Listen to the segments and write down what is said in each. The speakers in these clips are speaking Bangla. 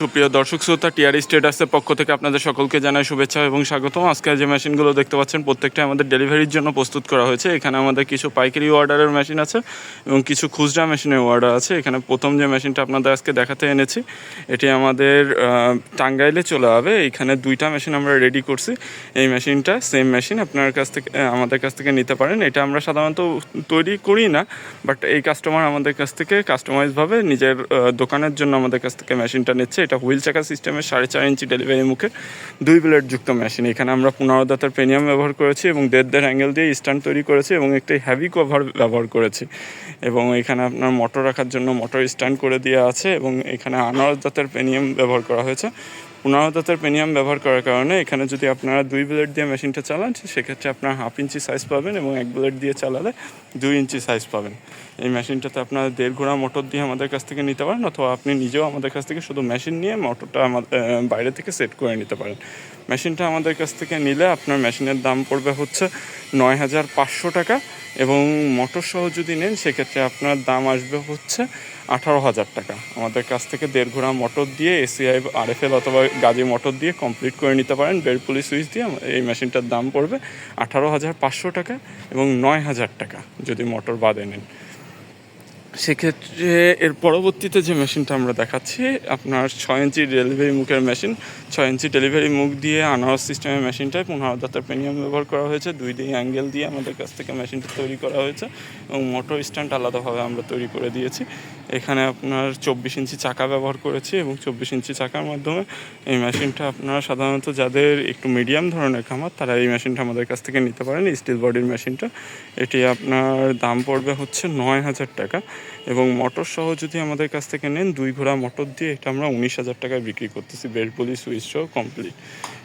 সুপ্রিয় দর্শক শ্রোতা, টিআরই স্টেটাসের পক্ষ থেকে আপনাদের সকলকে জানাই শুভেচ্ছা এবং স্বাগতম। আজকে যে মেশিনগুলো দেখতে পাচ্ছেন প্রত্যেকটা আমাদের ডেলিভারির জন্য প্রস্তুত করা হয়েছে। এখানে আমাদের কিছু পাইকারি অর্ডারের মেশিন আছে এবং কিছু খুচরা মেশিনের অর্ডার আছে। এখানে প্রথম যে মেশিনটা আপনাদের আজকে দেখাতে এনেছি, এটি আমাদের টাঙ্গাইলে চলে যাবে। এখানে দুইটা মেশিন আমরা রেডি করছি। এই মেশিনটা সেম মেশিন আপনার কাছ থেকে আমাদের কাছ থেকে নিতে পারেন। এটা আমরা সাধারণত তৈরি করি না বাট এই কাস্টমার আমাদের কাছ থেকে কাস্টমাইজভাবে নিজের দোকানের জন্য আমাদের কাছ থেকে মেশিনটা নিচ্ছে। এটা হুইল চাকা সিস্টেমের সাড়ে চার ইঞ্চি ডেলিভারি মুখে। দুই ব্লেড যুক্ত মেশিন। এখানে আমরা পনেরো দাতার প্রিমিয়াম ব্যবহার করেছি এবং দেড় দেড় অ্যাঙ্গেল দিয়ে স্ট্যান্ড তৈরি করেছি এবং একটি হ্যাভি কভার ব্যবহার করেছি। এবং এখানে আপনার মোটর রাখার জন্য মোটর স্ট্যান্ড করে দেওয়া আছে এবং এখানে আনারস দাতার প্রিমিয়াম ব্যবহার করা হয়েছে। পনেরো দাতার প্রিমিয়াম ব্যবহার করার কারণে এখানে যদি আপনারা দুই ব্লেড দিয়ে মেশিনটা চালান, সেক্ষেত্রে আপনার হাফ ইঞ্চি সাইজ পাবেন এবং এক ব্লেড দিয়ে চালালে দুই ইঞ্চি সাইজ পাবেন। এই মেশিনটাতে আপনারা দেড় ঘোড়া মোটর দিয়ে আমাদের কাছ থেকে নিতে পারেন, অথবা আপনি নিজেও আমাদের কাছ থেকে শুধু মেশিন নিয়ে মোটরটা আমাদের বাইরে থেকে সেট করে নিতে পারেন। মেশিনটা আমাদের কাছ থেকে নিলে আপনার মেশিনের দাম পড়বে হচ্ছে নয় হাজার পাঁচশো টাকা এবং মোটর সহ যদি নেন, সেক্ষেত্রে আপনার দাম আসবে হচ্ছে আঠারো হাজার টাকা। আমাদের কাছ থেকে দেড় ঘোড়া মোটর দিয়ে এসিআই, আরএফএল অথবা গাজি মোটর দিয়ে কমপ্লিট করে নিতে পারেন। বেলপুলি সুইচ দিয়ে এই মেশিনটার দাম পড়বে আঠারো হাজার পাঁচশো টাকা এবং নয় হাজার টাকা যদি মোটর বাদে নেন। সেক্ষেত্রে এর পরবর্তীতে যে মেশিনটা আমরা দেখাচ্ছি, আপনার ছয় ইঞ্চি ডেলিভারি মুখের মেশিন ছয় ইঞ্চি ডেলিভারি মুখ দিয়ে আনারস সিস্টেমের মেশিনটায় পনেরো দাতার প্রিমিয়াম ব্যবহার করা হয়েছে। দুই দিয়ে অ্যাঙ্গেল দিয়ে আমাদের কাছ থেকে মেশিনটা তৈরি করা হয়েছে এবং মোটর স্ট্যান্ড আলাদাভাবে আমরা তৈরি করে দিয়েছি। এখানে আপনার চব্বিশ ইঞ্চি চাকা ব্যবহার করেছি এবং চব্বিশ ইঞ্চি চাকার মাধ্যমে এই মেশিনটা আপনারা সাধারণত যাদের একটু মিডিয়াম ধরনের খামার, তারা এই মেশিনটা আমাদের কাছ থেকে নিতে পারেন। স্টিল বডির মেশিনটা। এটি আপনার দাম পড়বে হচ্ছে নয় হাজার টাকা এবং মোটর সহ যদি আমাদের কাছ থেকে নেন, দুই ঘোড়া মোটর দিয়ে এটা আমরা উনিশ হাজার টাকায় বিক্রি করতেছি। বেল্ট পুলি সুইচ সহ কমপ্লিট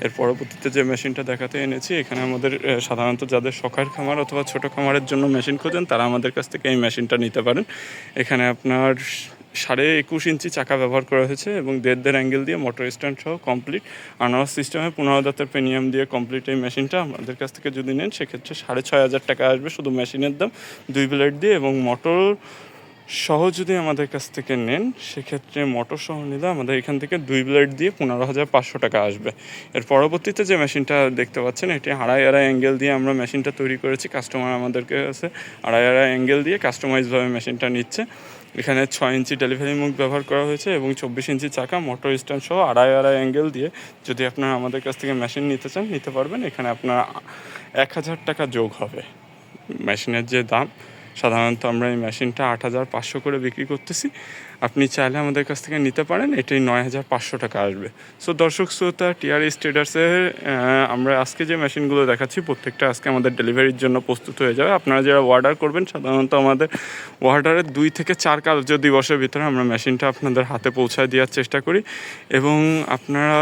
এর পরবর্তীতে যে মেশিনটা দেখাতে এনেছি, এখানে আমাদের সাধারণত যাদের শখের খামার অথবা ছোট খামারের জন্য মেশিন খোঁজেন, তারা আমাদের কাছ থেকে এই মেশিনটা নিতে পারেন। এখানে আপনার সাড়ে একুশ ইঞ্চি চাকা ব্যবহার করা হয়েছে এবং দেড় দেড় অ্যাঙ্গেল দিয়ে মোটর স্ট্যান্ড সহ কমপ্লিট আনারস সিস্টেমে পনেরো দাঁতের প্রিমিয়াম দিয়ে কমপ্লিট এই মেশিনটা আমাদের কাছ থেকে যদি নেন, সেক্ষেত্রে সাড়ে ছয় হাজার টাকা আসবে শুধু মেশিনের দাম। দুই ব্লেড দিয়ে এবং মোটর সহ যদি আমাদের কাছ থেকে নেন, সেক্ষেত্রে মোটর সহ নিলে আমাদের এখান থেকে দুই ব্লেড দিয়ে পনেরো হাজার পাঁচশো টাকা আসবে। এর পরবর্তীতে যে মেশিনটা দেখতে পাচ্ছেন, এটি আড়াই আড়াই অ্যাঙ্গেল দিয়ে আমরা মেশিনটা তৈরি করেছি। কাস্টমার আমাদেরকে কাছে আড়াই আড়াই অ্যাঙ্গেল দিয়ে কাস্টমাইজভাবে মেশিনটা নিচ্ছে। এখানে ছয় ইঞ্চি ডেলিভারি মুখ ব্যবহার করা হয়েছে এবং চব্বিশ ইঞ্চি চাকা, মোটর স্ট্যান্ড সহ আড়াই আড়াই অ্যাঙ্গেল দিয়ে যদি আপনারা আমাদের কাছ থেকে মেশিন নিতে চান, নিতে পারবেন। এখানে আপনার এক হাজার টাকা যোগ হবে মেশিনের যে দাম। সাধারণত আমরা এই মেশিনটা আট হাজার পাঁচশো করে বিক্রি করতেছি। আপনি চাইলে আমাদের কাছ থেকে নিতে পারেন, এটাই নয় হাজার পাঁচশো টাকা আসবে। সো দর্শক শ্রোতা টিআর স্টেটাসের আমরা আজকে যে মেশিনগুলো দেখাচ্ছি, প্রত্যেকটা আজকে আমাদের ডেলিভারির জন্য প্রস্তুত হয়ে যাবে। আপনারা যারা অর্ডার করবেন, সাধারণত আমাদের অর্ডারের দুই থেকে চার কার্য দিবসের ভিতরে আমরা মেশিনটা আপনাদের হাতে পৌঁছায় দেওয়ার চেষ্টা করি। এবং আপনারা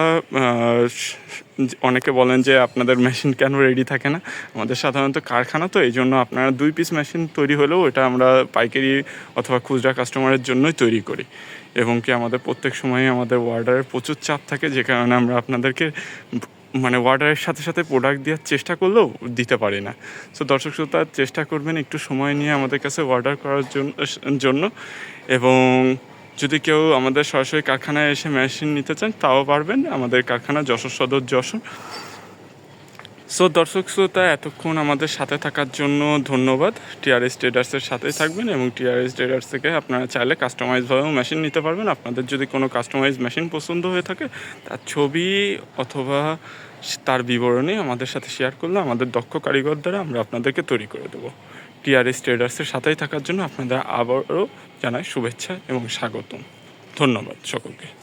অনেকে বলেন যে আপনাদের মেশিন কেন রেডি থাকে না? আমাদের সাধারণত কারখানা তো এই জন্য আপনারা দুই পিস মেশিন তৈরি হলেও এটা আমরা পাইকারি অথবা খুচরা কাস্টমারের জন্যই তৈরি করি। এবং কি আমাদের প্রত্যেক সময় আমাদের অর্ডারের প্রচুর চাপ থাকে, যে কারণে আমরা আপনাদেরকে মানে অর্ডারের সাথে সাথে প্রোডাক্ট দেওয়ার চেষ্টা করলেও দিতে পারি না। সো দর্শক শ্রোতা, চেষ্টা করবেন একটু সময় নিয়ে আমাদের কাছে অর্ডার করার জন্য- জন্য। এবং যদি কেউ আমাদের সরাসরি কারখানায় এসে মেশিন নিতে চান, তাও পারবেন। আমাদের কারখানা যশোর সদর, যশোর। সো দর্শক শ্রোতা, এতক্ষণ আমাদের সাথে থাকার জন্য ধন্যবাদ। টিআরএস ট্রেডার্সের সাথেই থাকবেন এবং টিআরএস ট্রেডার্স থেকে আপনারা চাইলে কাস্টমাইজভাবেও মেশিন নিতে পারবেন। আপনাদের যদি কোনো কাস্টমাইজ মেশিন পছন্দ হয়ে থাকে, তার ছবি অথবা তার বিবরণী আমাদের সাথে শেয়ার করলে, আমাদের দক্ষ কারিগর দ্বারা আমরা আপনাদেরকে তৈরি করে দেবো। টিআরএস ট্রেডার্সের সাথেই থাকার জন্য আপনাদের আবারও জানাই শুভেচ্ছা এবং স্বাগতম। ধন্যবাদ সকলকে।